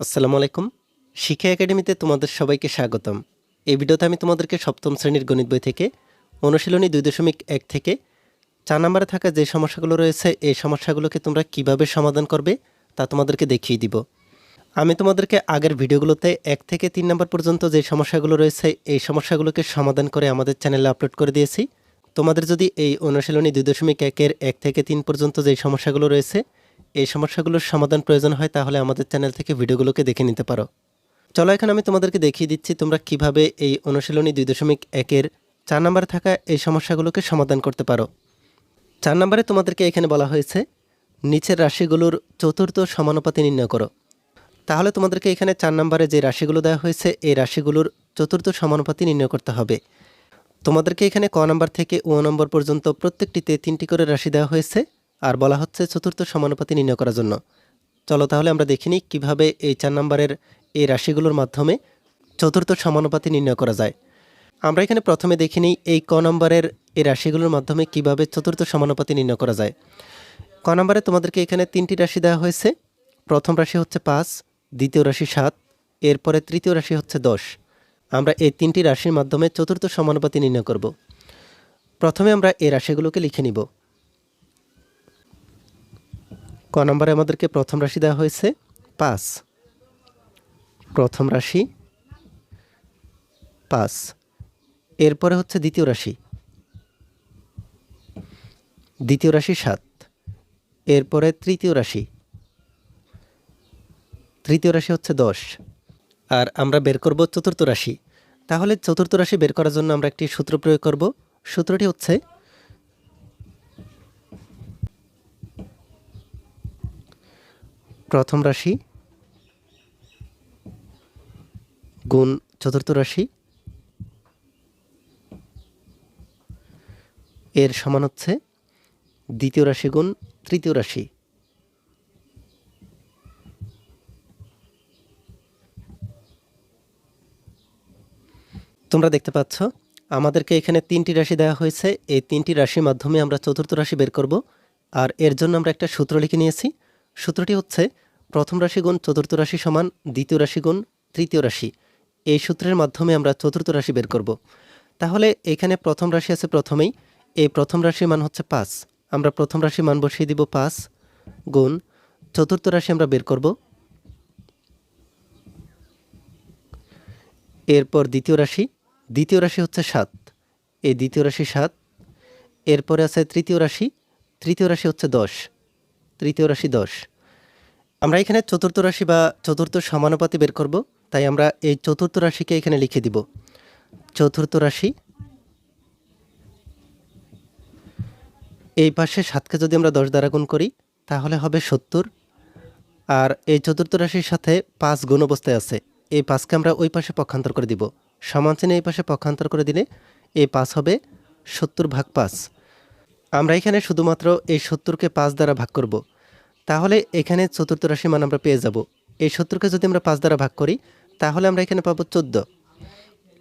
আসসালামু আলাইকুম। শিক্ষা একাডেমিতে তোমাদের সবাইকে স্বাগতম। এই ভিডিওতে আমি তোমাদেরকে সপ্তম শ্রেণির গণিত বই থেকে অনুশীলনী দুই দশমিক এক থেকে চার নম্বরে থাকা যে সমস্যাগুলো রয়েছে, এই সমস্যাগুলোকে তোমরা কীভাবে সমাধান করবে তা তোমাদেরকে দেখিয়ে দিব। আমি তোমাদেরকে আগের ভিডিওগুলোতে এক থেকে তিন নম্বর পর্যন্ত যে সমস্যাগুলো রয়েছে, এই সমস্যাগুলোকে সমাধান করে আমাদের চ্যানেলে আপলোড করে দিয়েছি। তোমাদের যদি এই অনুশীলনী দুই দশমিক একের এক থেকে তিন পর্যন্ত যে সমস্যাগুলো রয়েছে এই সমস্যাগুলোর সমাধান প্রয়োজন হয়, তাহলে আমাদের চ্যানেল থেকে ভিডিওগুলোকে দেখে নিতে পারো। চলো, এখন আমি তোমাদেরকে দেখিয়ে দিচ্ছি তোমরা কীভাবে এই অনুশীলনী দুই দশমিক একের চার নম্বরে থাকা এই সমস্যাগুলোকে সমাধান করতে পারো। চার নম্বরে তোমাদেরকে এখানে বলা হয়েছে, নিচের রাশিগুলোর চতুর্থ সমানুপাতি নির্ণয় করো। তাহলে তোমাদেরকে এখানে চার নম্বরে যে রাশিগুলো দেওয়া হয়েছে, এই রাশিগুলোর চতুর্থ সমানুপাতি নির্ণয় করতে হবে। তোমাদেরকে এখানে ক নম্বর থেকে ও নম্বর পর্যন্ত প্রত্যেকটিতে তিনটি করে রাশি দেওয়া হয়েছে। আর বলা হচ্ছে চতুর্থ সমানুপাতি নির্ণয় করার জন্য। চলো তাহলে আমরা দেখি দেখিনি কীভাবে এই চার নম্বরের এই রাশিগুলোর মাধ্যমে চতুর্থ সমানুপাতি নির্ণয় করা যায়। আমরা এখানে প্রথমে দেখিনি এই ক নম্বরের এই রাশিগুলোর মাধ্যমে কীভাবে চতুর্থ সমানুপাতি নির্ণয় করা যায়। ক নম্বরে তোমাদেরকে এখানে তিনটি রাশি দেওয়া হয়েছে। প্রথম রাশি হচ্ছে পাঁচ, দ্বিতীয় রাশি সাত, এরপরে তৃতীয় রাশি হচ্ছে দশ। আমরা এই তিনটি রাশির মাধ্যমে চতুর্থ সমানুপাতি নির্ণয় করব। প্রথমে আমরা এই রাশিগুলোকে লিখে নিব। ক নম্বরে আমাদেরকে প্রথম রাশি দেওয়া হয়েছে? পাঁচ। প্রথম রাশি পাঁচ। এরপরে হচ্ছে দ্বিতীয় রাশি। দ্বিতীয় রাশি সাত। এরপরে তৃতীয় রাশি। তৃতীয় রাশি হচ্ছে দশ। আর আমরা বের করব চতুর্থ রাশি। তাহলে চতুর্থ রাশি বের করার জন্য আমরা একটি সূত্র প্রয়োগ করব। সূত্রটি হচ্ছে প্রথম রাশি, গুণ চতুর্থ রাশি, এর সমান হচ্ছে দ্বিতীয় রাশি গুণ তৃতীয় রাশি। তোমরা দেখতে পাচ্ছ, আমাদেরকে এখানে তিনটি রাশি দেওয়া হয়েছে। এই তিনটি রাশির মাধ্যমে আমরা চতুর্থ রাশি বের করব। আর এর জন্য আমরা একটা সূত্র লিখে নিয়েছি সূত্রটি হচ্ছে, প্রথম রাশি গুণ চতুর্থ রাশি সমান দ্বিতীয় রাশি গুণ তৃতীয় রাশি। এই সূত্রের মাধ্যমে আমরা চতুর্থ রাশি বের করব। তাহলে এখানে প্রথম রাশি আছে প্রথমেই, এই প্রথম রাশির মান হচ্ছে পাঁচ। আমরা প্রথম রাশি মান বসিয়ে দিব পাঁচ গুণ চতুর্থ রাশি আমরা বের করব। এরপর দ্বিতীয় রাশি দ্বিতীয় রাশি হচ্ছে সাত। এই দ্বিতীয় রাশি সাত, এরপরে আছে তৃতীয় রাশি তৃতীয় রাশি হচ্ছে দশ। তৃতীয় রাশি দশ। আমরা এখানে চতুর্থ রাশি বা চতুর্থ সমানুপাতি বের করব, তাই আমরা এই চতুর্থ রাশিকে এখানে লিখে দিব। চতুর্থ রাশি, এই পাশে সাতকে যদি আমরা দশ দ্বারা গুণ করি, তাহলে হবে সত্তর। আর এই চতুর্থ রাশির সাথে পাঁচ গুণ অবস্থায় আছে, এই পাঁচকে আমরা ওই পাশে পক্ষান্তর করে দিব। সমান চিহ্নে এই পাশে পক্ষান্তর করে দিলে এই পাঁচ হবে সত্তর ভাগ পাঁচ। আমরা এখানে শুধুমাত্র এই সত্তরকে পাঁচ দ্বারা ভাগ করব। তাহলে এখানে চতুর্থ রাশি মান আমরা পেয়ে যাব। এই সত্তরকে যদি আমরা পাঁচ দ্বারা ভাগ করি, তাহলে আমরা এখানে পাবো চোদ্দ।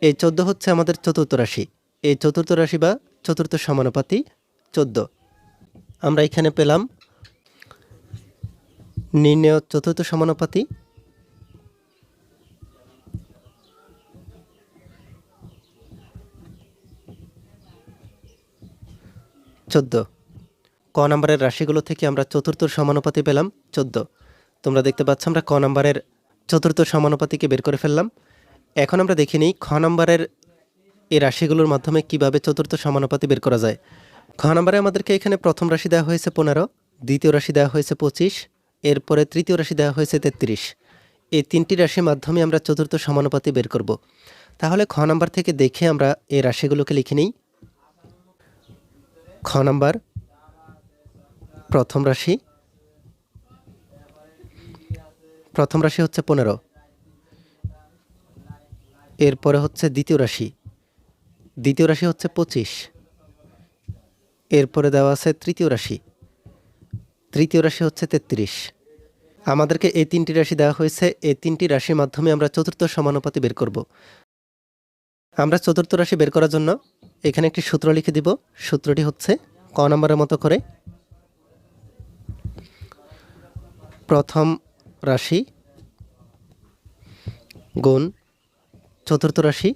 এই চোদ্দ হচ্ছে আমাদের চতুর্থ রাশি। এই চতুর্থ রাশি বা চতুর্থ সমানুপাতি চোদ্দ। আমরা এখানে পেলাম নির্ণয় চতুর্থ সমানুপাতি চোদ্দ। ক নম্বরের রাশিগুলো থেকে আমরা চতুর্থ সমানুপাতি পেলাম চোদ্দ। তোমরা দেখতে পাচ্ছ আমরা ক নম্বরের চতুর্থ সমানুপাতিকে বের করে ফেললাম। এখন আমরা দেখে নিই খ নম্বরের এই রাশিগুলোর মাধ্যমে কীভাবে চতুর্থ সমানুপাতি বের করা যায়। খ নম্বরে আমাদেরকে এখানে প্রথম রাশি দেওয়া হয়েছে পনেরো, দ্বিতীয় রাশি দেওয়া হয়েছে পঁচিশ, এরপরে তৃতীয় রাশি দেওয়া হয়েছে তেত্রিশ। এই তিনটি রাশির মাধ্যমে আমরা চতুর্থ সমানুপাতি বের করব। তাহলে খ নম্বর থেকে দেখে আমরা এই রাশিগুলোকে লিখে নিই। খ নাম্বার, প্রথম রাশি। প্রথম রাশি হচ্ছে পনেরো। এরপরে হচ্ছে দ্বিতীয় রাশি। দ্বিতীয় রাশি হচ্ছে পঁচিশ। এরপরে দেওয়া আছে তৃতীয় রাশি। তৃতীয় রাশি হচ্ছে তেত্রিশ। আমাদেরকে এই তিনটি রাশি দেওয়া হয়েছে। এই তিনটি রাশির মাধ্যমে আমরা চতুর্থ সমানুপাতি বের করব। আমরা চতুর্থ রাশি বের করার জন্য এখানে একটি সূত্র লিখে দিব। সূত্রটি হচ্ছে ক নম্বরের মতো করে। প্রথম রাশি গুণ চতুর্থ রাশি।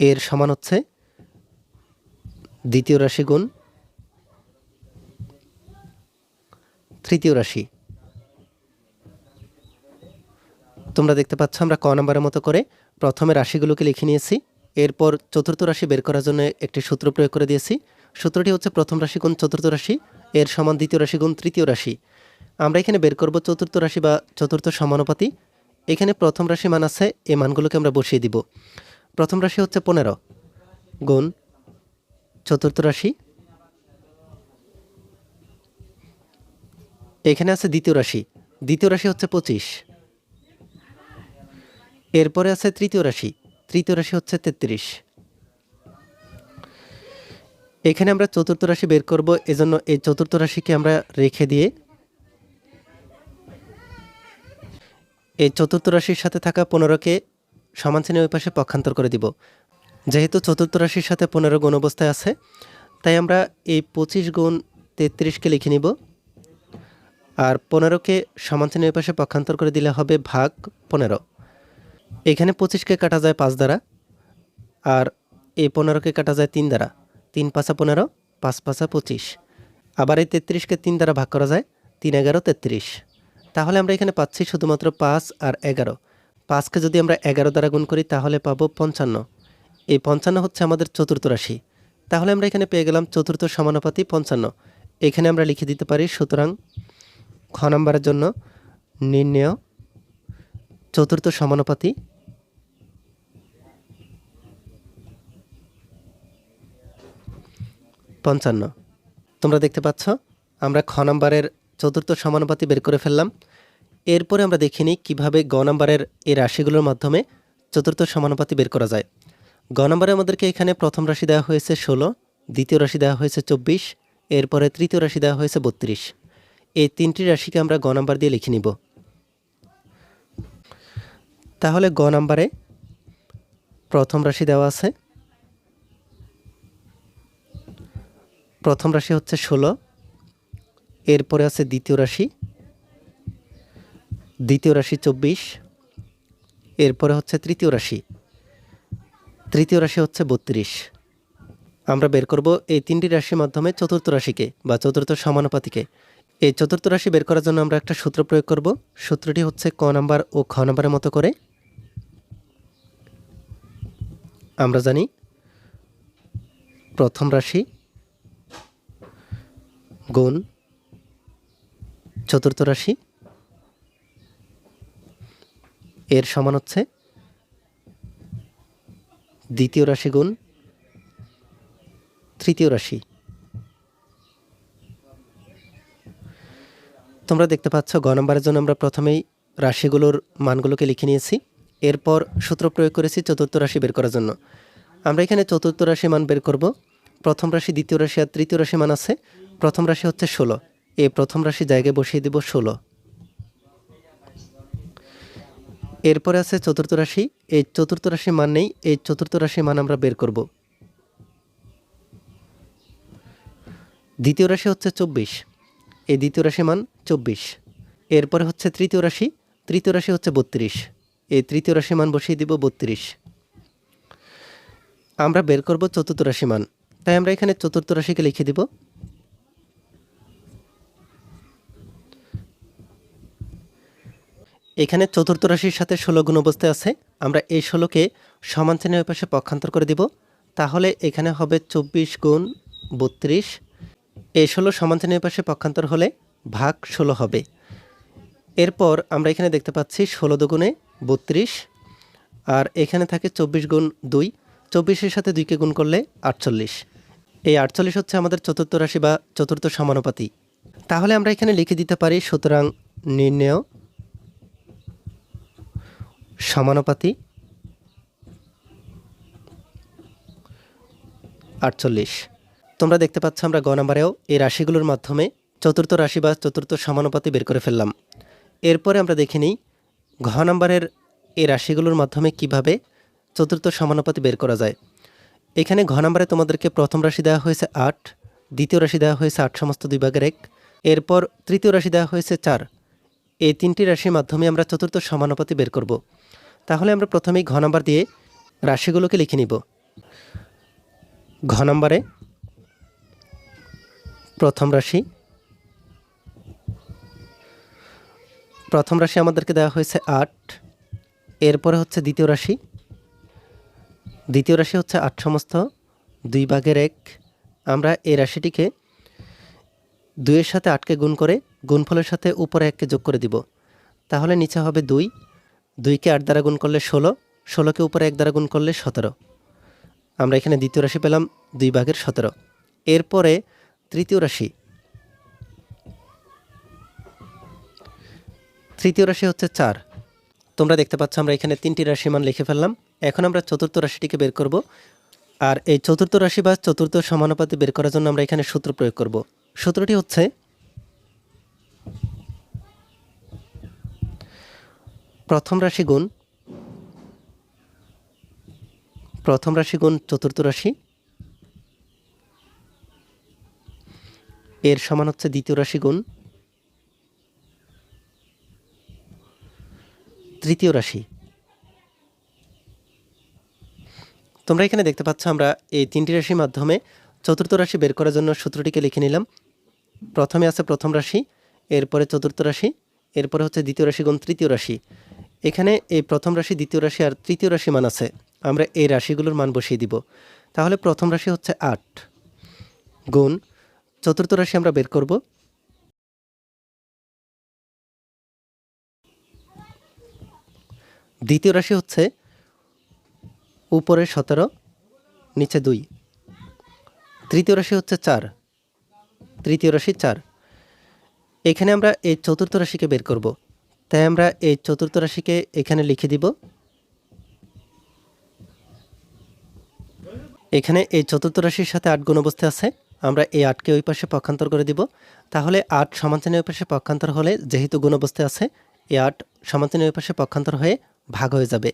এর সমান হচ্ছে দ্বিতীয় রাশি গুণ তৃতীয় রাশি। তোমরা দেখতে পাচ্ছ আমরা ক নম্বরের মতো করে প্রথমে রাশিগুলোকে লিখে নিয়েছি। এরপর চতুর্থ রাশি বের করার জন্য একটি সূত্র প্রয়োগ করে দিয়েছি। সূত্রটি হচ্ছে প্রথম রাশি গুণ চতুর্থ রাশি, এর সমান দ্বিতীয় রাশি গুণ তৃতীয় রাশি। আমরা এখানে বের করব চতুর্থ রাশি বা চতুর্থ সমানুপাতি। এখানে প্রথম রাশি মান আছে এই মানগুলোকে আমরা বসিয়ে দিব। প্রথম রাশি হচ্ছে পনেরো গুণ চতুর্থ রাশি। এখানে আছে দ্বিতীয় রাশি। দ্বিতীয় রাশি হচ্ছে পঁচিশ। এরপরে আছে তৃতীয় রাশি। তৃতীয় রাশি হচ্ছে তেত্রিশ। এখানে আমরা চতুর্থ রাশি বের করব, এজন্য এই চতুর্থ রাশিকে আমরা রেখে দিয়ে এই চতুর্থ রাশির সাথে থাকা পনেরোকে সমান চিহ্নের ওই পাশে পক্ষান্তর করে দিব। যেহেতু চতুর্থ রাশির সাথে পনেরো গুণ অবস্থায় আছে, তাই আমরা এই পঁচিশ গুণ তেত্রিশকে লিখে নিব। আর পনেরোকে সমান ওই পাশে পক্ষান্তর করে দিলে হবে ভাগ পনেরো। এখানে পঁচিশকে কাটা যায় পাঁচ দ্বারা, আর এই পনেরোকে কাটা যায় তিন দ্বারা। তিন পাঁচা পনেরো, পাঁচ পাঁচা পঁচিশ। আবার এই তেত্রিশকে তিন দ্বারা ভাগ করা যায় তিন এগারো তেত্রিশ। তাহলে আমরা এখানে পাচ্ছি শুধুমাত্র পাঁচ আর এগারো। পাঁচকে যদি আমরা এগারো দ্বারা গুণ করি, তাহলে পাবো পঞ্চান্ন। এই পঞ্চান্ন হচ্ছে আমাদের চতুর্থ রাশি। তাহলে আমরা এখানে পেয়ে গেলাম চতুর্থ সমানুপাতি পঞ্চান্ন। এখানে আমরা লিখে দিতে পারি, সুতরাং খ নম্বরের জন্য নির্ণয় চতুর্থ সমানুপাতি? পঞ্চান্ন। তোমরা দেখতে পাচ্ছ, আমরা খ নম্বরের চতুর্থ সমানুপাতি বের করে ফেললাম। এরপরে আমরা দেখে নিই কীভাবে গ নম্বরের এই রাশিগুলোর মাধ্যমে চতুর্থ সমানুপাতি বের করা যায়। গ নম্বরে আমাদেরকে এখানে প্রথম রাশি দেওয়া হয়েছে ষোলো, দ্বিতীয় রাশি দেওয়া হয়েছে চব্বিশ, এরপরে তৃতীয় রাশি দেওয়া হয়েছে বত্রিশ। এই তিনটি রাশিকে আমরা গ নাম্বার দিয়ে লিখে নিব। তাহলে গ নাম্বারে প্রথম রাশি দেওয়া আছে। প্রথম রাশি হচ্ছে ষোলো, এরপরে আছে দ্বিতীয় রাশি। দ্বিতীয় রাশি চব্বিশ, এরপরে হচ্ছে তৃতীয় রাশি। তৃতীয় রাশি হচ্ছে বত্রিশ। আমরা বের করব এই তিনটি রাশির মাধ্যমে চতুর্থ রাশিকে বা চতুর্থ সমানুপাতিকে। এই চতুর্থ রাশি বের করার জন্য আমরা একটা সূত্র প্রয়োগ করব। সূত্রটি হচ্ছে ক নাম্বার ও খ নাম্বারের মতো করে। আমরা জানি, প্রথম রাশি গুণ চতুর্থ রাশি। এর সমান হচ্ছে দ্বিতীয় রাশি গুণ তৃতীয় রাশি। তোমরা দেখতে পাচ্ছ, গ নম্বরের জন্য আমরা প্রথমেই রাশিগুলোর মানগুলোকে লিখে নিয়েছি। এরপর সূত্র প্রয়োগ করেছি চতুর্থ রাশি বের করার জন্য। আমরা এখানে চতুর্থ রাশি মান বের করব। প্রথম রাশি, দ্বিতীয় রাশি আর তৃতীয় রাশি মান আছে। প্রথম রাশি হচ্ছে ষোলো। এই প্রথম রাশি জায়গায় বসিয়ে দেব ষোলো। এরপরে আছে চতুর্থ রাশি। এই চতুর্থ রাশি মান নেই। এই চতুর্থ রাশি মান আমরা বের করব। দ্বিতীয় রাশি হচ্ছে চব্বিশ। এই দ্বিতীয় রাশি মান চব্বিশ। এরপরে হচ্ছে তৃতীয় রাশি তৃতীয় রাশি হচ্ছে বত্রিশ। এই তৃতীয় রাশি মান বসিয়ে দিব বত্রিশ। আমরা বের করব চতুর্থ রাশি মান। তাই আমরা এখানে চতুর্থ রাশিকে লিখে দিব। এখানে চতুর্থ রাশির সাথে ষোলো গুণ অবস্থায় আছে। আমরা এই ষোলোকে সমান শ্রেণির পাশে পক্ষান্তর করে দিব। তাহলে এখানে হবে চব্বিশ গুণ বত্রিশ এই ষোলো সমান শ্রেণির পাশে পক্ষান্তর হলে ভাগ ষোলো হবে। এরপর আমরা এখানে দেখতে পাচ্ছি ষোলো দুগুণে বত্রিশ, আর এখানে থাকে চব্বিশ গুণ দুই। চব্বিশের সাথে দুইকে গুণ করলে আটচল্লিশ। এই আটচল্লিশ হচ্ছে আমাদের চতুর্থ রাশি বা চতুর্থ সমানুপাতি। তাহলে আমরা এখানে লিখে দিতে পারি সুতরাং নির্ণয় সমানুপাতি আটচল্লিশ। তোমরা দেখতে পাচ্ছ আমরা গ নাম্বারেও এই রাশিগুলোর মাধ্যমে চতুর্থ রাশি বা চতুর্থ সমানুপাতি বের করে ফেললাম। এরপরে আমরা দেখে নিই ঘ নাম্বারের এই রাশিগুলোর মাধ্যমে কীভাবে চতুর্থ সমানুপাতি বের করা যায়। এখানে ঘ নাম্বারে তোমাদেরকে প্রথম রাশি দেওয়া হয়েছে আট, দ্বিতীয় রাশি দেওয়া হয়েছে আট সমস্ত দুই ভাগের এক, এরপর তৃতীয় রাশি দেওয়া হয়েছে চার। এই তিনটি রাশির মাধ্যমে আমরা চতুর্থ সমানুপাতি বের করব। তাহলে আমরা প্রথমেই ঘ নাম্বার দিয়ে রাশিগুলোকে লিখে নিব। ঘ নাম্বারে প্রথম রাশি। প্রথম রাশি আমাদেরকে দেওয়া হয়েছে আট। এরপরে হচ্ছে দ্বিতীয় রাশি। দ্বিতীয় রাশি হচ্ছে আট সমস্ত, দুই ভাগের এক। আমরা এই রাশিটিকে দুইয়ের সাথে আটকে গুণ করে গুণফলের সাথে উপরে এককে যোগ করে দিব। তাহলে নিচে হবে দুই। দুইকে আট দ্বারা গুণ করলে ষোলো। ষোলোকে উপরে এক দ্বারা গুণ করলে সতেরো। আমরা এখানে দ্বিতীয় রাশি পেলাম দুই ভাগের সতেরো। এরপরে তৃতীয় রাশি। তৃতীয় রাশি হচ্ছে চার। তোমরা দেখতে পাচ্ছ আমরা এখানে তিনটি রাশি মান লিখে ফেললাম। এখন আমরা চতুর্থ রাশিটিকে বের করব। আর এই চতুর্থ রাশি বা চতুর্থ সমানুপাতি বের করার জন্য আমরা এখানে সূত্র প্রয়োগ করব। সূত্রটি হচ্ছে প্রথম রাশি গুণ, প্রথম রাশি গুণ চতুর্থ রাশি। এর সমান হচ্ছে দ্বিতীয় রাশি গুণ তৃতীয় রাশি। তোমরা এখানে দেখতে পাচ্ছ, আমরা এই তিনটি রাশির মাধ্যমে চতুর্থ রাশি বের করার জন্য সূত্রটিকে লিখে নিলাম। প্রথমে আছে প্রথম রাশি, এরপরে চতুর্থ রাশি, এরপরে হচ্ছে দ্বিতীয় রাশি গুণ তৃতীয় রাশি। এখানে এই প্রথম রাশি, দ্বিতীয় রাশি আর তৃতীয় রাশি মান আছে। আমরা এই রাশিগুলোর মান বসিয়ে দিব। তাহলে প্রথম রাশি হচ্ছে আট গুণ চতুর্থ রাশি আমরা বের করব। দ্বিতীয় রাশি হচ্ছে উপরে সতেরো, নিচে দুই। তৃতীয় রাশি হচ্ছে চার। তৃতীয় রাশি চার। এখানে আমরা এই চতুর্থ রাশিকে বের করব। তাই আমরা এই চতুর্থ রাশিকে এখানে লিখে দিব। এখানে এই চতুর্থ রাশির সাথে আট গুণ অবস্থায় আছে। আমরা এই আটকে ওই পাশে পক্ষান্তর করে দিব। তাহলে আট সমান্তরাল ওই পাশে পক্ষান্তর হলে যেহেতু গুণ অবস্থায় আছে, এই আট সমান্তরাল ওই পাশে পক্ষান্তর হয়ে ভাগ হয়ে যাবে।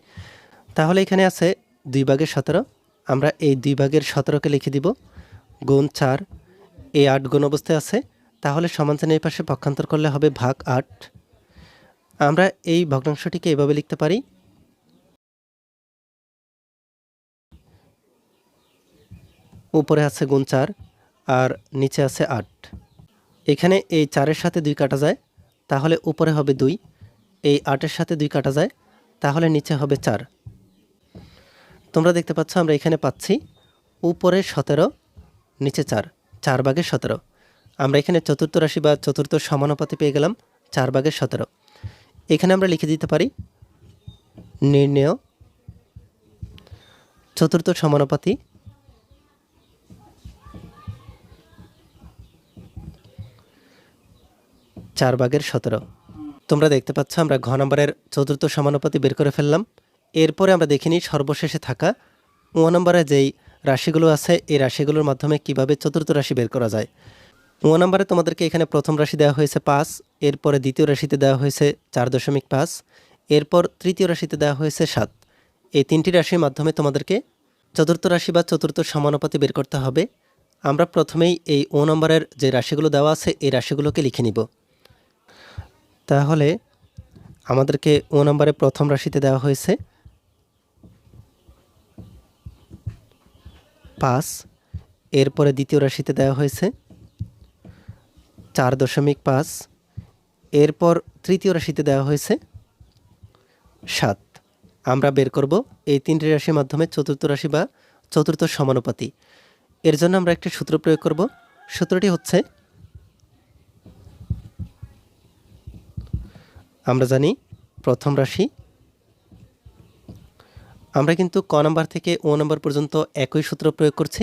তাহলে এখানে আছে দুই ভাগের সতেরো। আমরা এই দুই ভাগের সতেরোকে লিখে দিব। গুণ চার, এই আট গুণ অবস্থায় আছে, তাহলে সমান্তরাল এই পাশে পক্ষান্তর করলে হবে ভাগ আট। আমরা এই ভগ্নাংশটিকে এভাবে লিখতে পারি। উপরে আছে গুণ চার আর নিচে আছে আট। এখানে এই চারের সাথে দুই কাটা যায়, তাহলে উপরে হবে দুই। এই আটের সাথে দুই কাটা যায়, তাহলে নিচে হবে চার। তোমরা দেখতে পাচ্ছ, আমরা এখানে পাচ্ছি উপরে সতেরো, নিচে চার। চার ভাগের সতেরো। আমরা এখানে চতুর্থ রাশি বা চতুর্থ সমানুপাতি পেয়ে গেলাম, চার ভাগের সতেরো। এখানে আমরা লিখে দিতে পারি, নির্ণেয়, চতুর্থ সমানুপাতি চার ভাগের সতেরো। তোমরা দেখতে পাচ্ছ আমরা ঘ নম্বরের চতুর্থ সমানুপাতি বের করে ফেললাম। এরপরে আমরা দেখিনি সর্বশেষে থাকা ও নম্বরে যেই রাশিগুলো আছে, এই রাশিগুলোর মাধ্যমে কীভাবে চতুর্থ রাশি বের করা যায়। ও নম্বরে তোমাদেরকে এখানে প্রথম রাশি দেওয়া হয়েছে পাঁচ, এরপরে দ্বিতীয় রাশিতে দেওয়া হয়েছে চার দশমিক পাঁচ, এরপর তৃতীয় রাশিতে দেওয়া হয়েছে সাত। এই তিনটি রাশির মাধ্যমে তোমাদেরকে চতুর্থ রাশি বা চতুর্থ সমানুপাতি বের করতে হবে। আমরা প্রথমেই এই ও নম্বরের যে রাশিগুলো দেওয়া আছে, এই রাশিগুলোকে লিখে নিব। তাহলে আমাদেরকে ও নম্বরে প্রথম রাশিতে দেওয়া হয়েছে পাঁচ, এরপরে দ্বিতীয় রাশিতে দেওয়া হয়েছে চার দশমিক পাঁচ, এরপর তৃতীয় রাশিতে দেওয়া হয়েছে সাত। আমরা বের করব এই তিনটি রাশির মাধ্যমে চতুর্থ রাশি বা চতুর্থ সমানুপাতি। এর জন্য আমরা একটি সূত্র প্রয়োগ করব। সূত্রটি হচ্ছে আমরা জানি প্রথম রাশি। আমরা কিন্তু ক নম্বর থেকে ও নম্বর পর্যন্ত একই সূত্র প্রয়োগ করছি।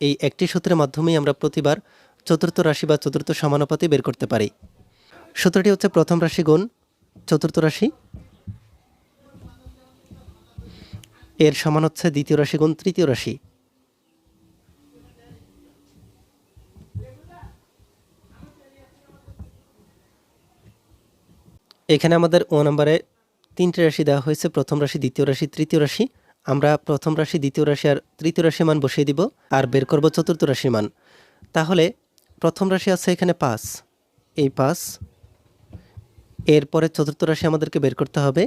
এই একটি সূত্রের মাধ্যমেই আমরা প্রতিবার চতুর্থ রাশি বা চতুর্থ সমানুপাতি বের করতে পারি। সূত্রটি হচ্ছে প্রথম রাশি গুণ চতুর্থ রাশি। এর সমান হচ্ছে দ্বিতীয় রাশি গুণ তৃতীয় রাশি। এখানে আমাদের ও নম্বরে তিনটে রাশি দেওয়া হয়েছে, প্রথম রাশি, দ্বিতীয় রাশি, তৃতীয় রাশি। আমরা প্রথম রাশি, দ্বিতীয় রাশি আর তৃতীয় রাশি মান বসিয়ে দিব আর বের করব চতুর্থ রাশি মান। তাহলে প্রথম রাশি আছে এখানে পাঁচ। এই পাঁচ, এরপরে চতুর্থ রাশি আমাদেরকে বের করতে হবে।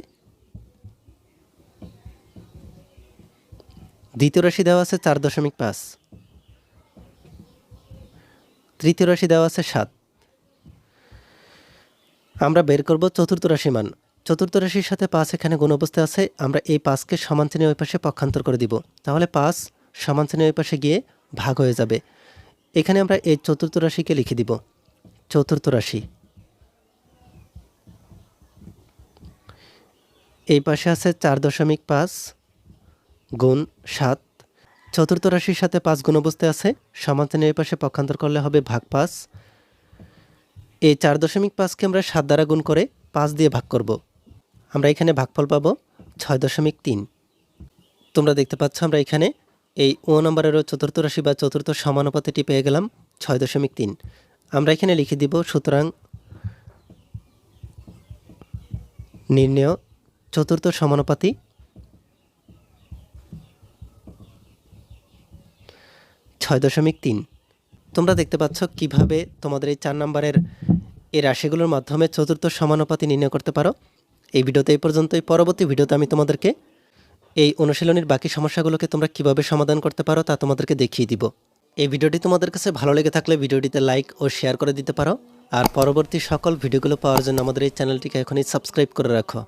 দ্বিতীয় রাশি দেওয়া আছে চার দশমিক পাঁচ। তৃতীয় রাশি দেওয়া আছে সাত। আমরা বের করব চতুর্থ রাশি মান। চতুর্থ রাশির সাথে পাঁচ এখানে গুণ অবস্থায় আছে, আমরা এই পাঁচকে সমান চিহ্নে ওই পাশে পক্ষান্তর করে দিব। তাহলে পাঁচ সমান চিহ্নে ওই পাশে গিয়ে ভাগ হয়ে যাবে। এখানে আমরা এই চতুর্থ রাশিকে লিখে দিব। চতুর্থ রাশি। এই পাশে আছে চার দশমিক পাঁচ গুণ সাত। চতুর্থ রাশির সাথে পাঁচ গুণ অবস্থায় আছে সমান চিহ্নের এই পাশে পক্ষান্তর করলে হবে ভাগ পাঁচ। এই চার দশমিক পাঁচকে আমরা সাত দ্বারা গুণ করে পাঁচ দিয়ে ভাগ করব। আমরা এখানে ভাগফল পাবো ছয় দশমিক তিন। তোমরা দেখতে পাচ্ছ আমরা এখানে এই ও নম্বরেরও চতুর্থ রাশি বা চতুর্থ সমানুপাতিটি পেয়ে গেলাম ছয় দশমিক তিন। আমরা এখানে লিখে দিব সুতরাং নির্ণয় চতুর্থ সমানুপাতি ছয় দশমিক তিন। তোমরা দেখতে পাচ্ছ কীভাবে তোমাদের এই চার নম্বরের এই রাশিগুলোর মাধ্যমে চতুর্থ সমানুপাতি নির্ণয় করতে পারো। এই ভিডিওতে এই পর্যন্তই। পরবর্তী ভিডিওতে আমি তোমাদেরকে এই অনুশীলনের বাকি সমস্যাগুলোকে তোমরা কীভাবে সমাধান করতে পারো তা তোমাদেরকে দেখিয়ে দিব। এই ভিডিওটি তোমাদের কাছে ভালো লেগে থাকলে ভিডিওটিতে লাইক ও শেয়ার করে দিতে পারো। আর পরবর্তী সকল ভিডিওগুলো পাওয়ার জন্য আমাদের এই চ্যানেলটিকে এখনই সাবস্ক্রাইব করে রাখো।